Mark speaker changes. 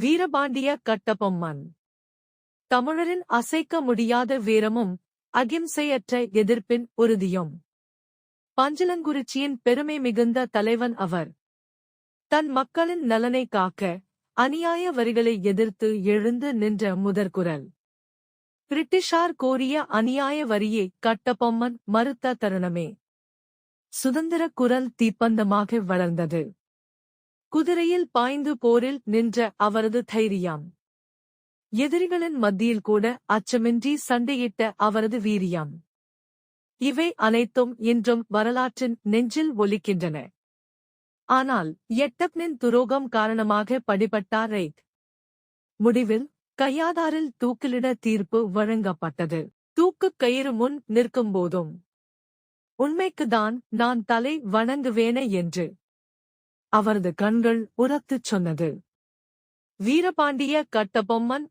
Speaker 1: வீரபாண்டிய கட்டபொம்மன். தமிழரின் அசைக்க முடியாத வீரமும் அகிம்சையற்ற எதிர்ப்பின் உறுதியும். பஞ்சலங்குறிச்சியின் பெருமை மிகுந்த தலைவன் அவர். தன் மக்களின் நலனை காக்க அநியாய வரிகளை எதிர்த்து எழுந்து நின்ற முதற்குரல். பிரிட்டிஷார் கோரிய அநியாய வரியை கட்டபொம்மன் மறுத்த தருணமே. சுதந்திர குரல் தீப்பந்தமாக வளர்ந்தது. குதிரையில் பாய்ந்து போரில் நின்ற அவரது தைரியம். எதிரிகளின் மத்தியில் கூட அச்சமின்றி சண்டையிட்ட அவரது வீரியம். இவை அனைத்தும் இன்றும் வரலாற்றின் நெஞ்சில் ஒலிக்கின்றன. ஆனால் எட்டப்னின் துரோகம் காரணமாக படிபட்டார் ரைட். முடிவில் கையாதாரில் தூக்கிலிட தீர்ப்பு வழங்கப்பட்டது. தூக்குக் கயிறு முன் நிற்கும்போதும் உண்மைக்குதான் நான் தலை வணங்குவேன என்று. அவரது கண்கள் உரத்துச் சொன்னது. வீரபாண்டிய கட்டபொம்மன்